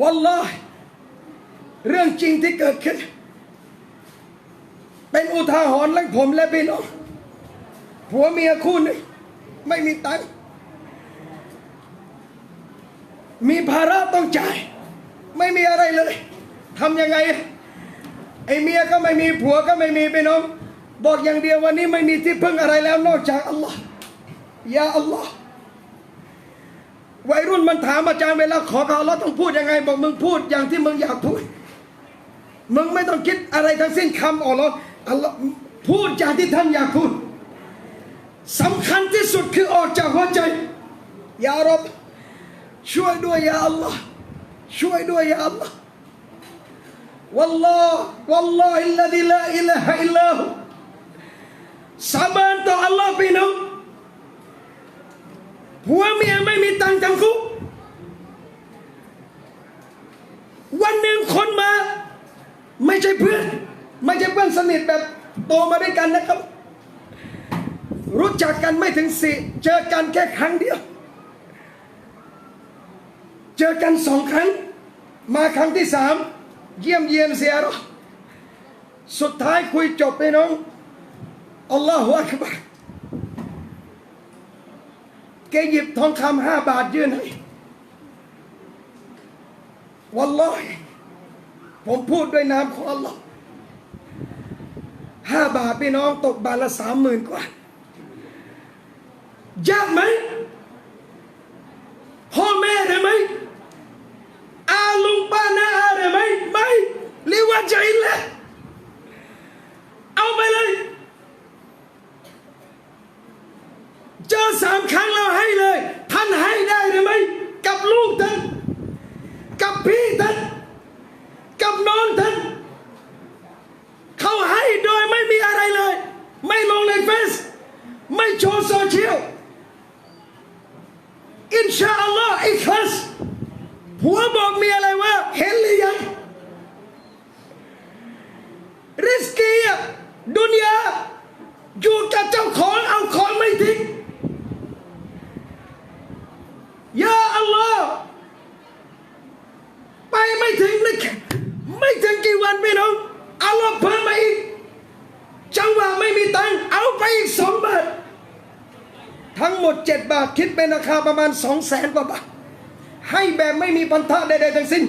วัลลอฮ์เรื่องจริงที่เกิดขึ้น เป็นอุทาหรณ์และผมและพี่น้องผัวเมียคู่นึงไม่มีตังค์มีภาระต้องจ่าย ไม่มีอะไรเลยทำยังไงไอ้เมียก็ไม่มีผัวก็ไม่มีพี่น้อง บอกอย่างเดียววันนี้ไม่มีที่พึ่งอะไรแล้วนอกจากอัลลอฮ์ยาอัลลอฮ์ วัยรุ่นมันถามอาจารย์เวลาขอกับอัลลต้องพูดยังไง บอกมึงพูดอย่างที่มึงอยากพูด มึงไม่ต้องคิดอะไรทั้งสิ้นคำอัอฮ์อัอฮ์พูดอย่างที่ท่านอยากพูดสำคัญที่สุดคือออกจากหัวใจยารบช่วยด้วยยาอัลลอฮ์ช่วยด้วยยาอัลลอฮ์วัลลอฮ์วัลลอฮ์อิลลัลลาอิลลัลลอฮ์สาบ ตังค์ทั้งคู่วันหนึ่งคนมา ไม่ใช่เพื่อน ไม่ใช่เพื่อนสนิทแบบโตมาด้วยกันนะครับ รู้จักกันไม่ถึงสี่เจอกันแค่ครั้งเดียว เจอกันสองครั้ง มาครั้งที่สามเยี่ยมเยียนเสียหรอสุดท้ายคุยจบไปน้องอัลลอฮฺอักบัร แกหยิบทองคำห้าบาทยื่นให้วันลอยผมพูดด้วยน้ำของอัลลอฮ์ห้าบาทพี่น้องตกบาทละสามหมื่นกว่ายากไหมพ่อแม่ได้ไหม อาลุงป้าน้าอาได้ไหมไม่เรียกว่าใจแหละเอาไปเลย เจอสามครั้งเราให้เลย ท่านให้ได้หรือไม่กับลูกท่านกับพี่ท่านกับน้องท่านเขาให้โดยไม่มีอะไรเลย ไม่ลงในเฟซไม่โชว์โซเชียลอินชาอัลลอฮ์อิคลัสหัวบ 7 บาทคิดเป็นราคาประมาณ 2 0 0แสนกว่าบาท ให้แบบไม่มีพันธะใดๆทั้งสิ้น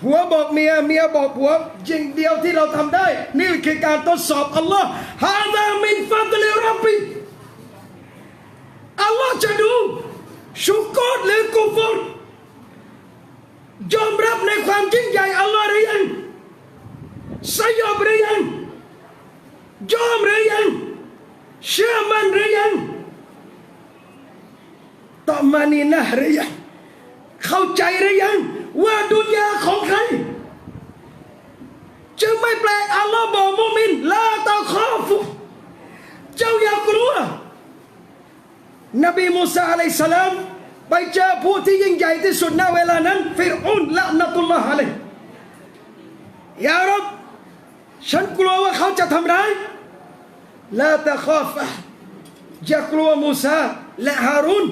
ผัวบอกเมีย เมียบอกผัวยิ่งเดียวที่เราทำได้ นี่คือการทดสอบอัลลอฮ์ฮาดามินฟัตเลรับบิอัลลอฮ์จะดูชุกอดหรือกูฟรยอมรับในความยิ่งใหญ่อัลลอฮ์หรือยังสยบหรือยังยอมหรือยัง เชื่อมันหรือยังต่อมานีนะหรือยังเข้าใจหรือยัง ว่าดุนยาของใครจึงไม่แปลกอัลลอฮ์บอกมุมินลาตาคอฟุเจ้าอย่ากลัว นบีมูซาอะลัยสลามไปเจอผู้ที่ยิ่งใหญ่ที่สุดณเวลานั้น ฟิรอุนละนัตุลลอฮ์อะลัยยารบฉันกลัวว่าเขาจะทำร้าย ลาตะคอฟะอย่ากลัวมูซาและฮารุน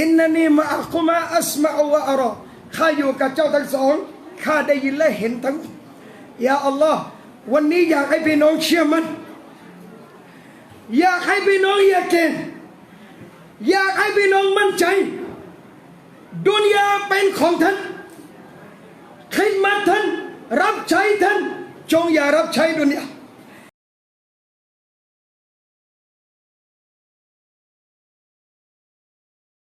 อินนันีมาอักุมาอัสมาอวะอารอข้าอยู่กับเจ้าทั้งสองข้าได้ยินและเห็นทั้งยาอัลลอฮ์วันนี้อยากให้พี่น้องเชื่อมันอยากให้พี่น้องอยากเกณฑ์อยากให้พี่น้องมั่นใจ ดุนยาเป็นของท่านขิดมาท่านรับใช้ท่านจงอย่ารับใช้ดุนยา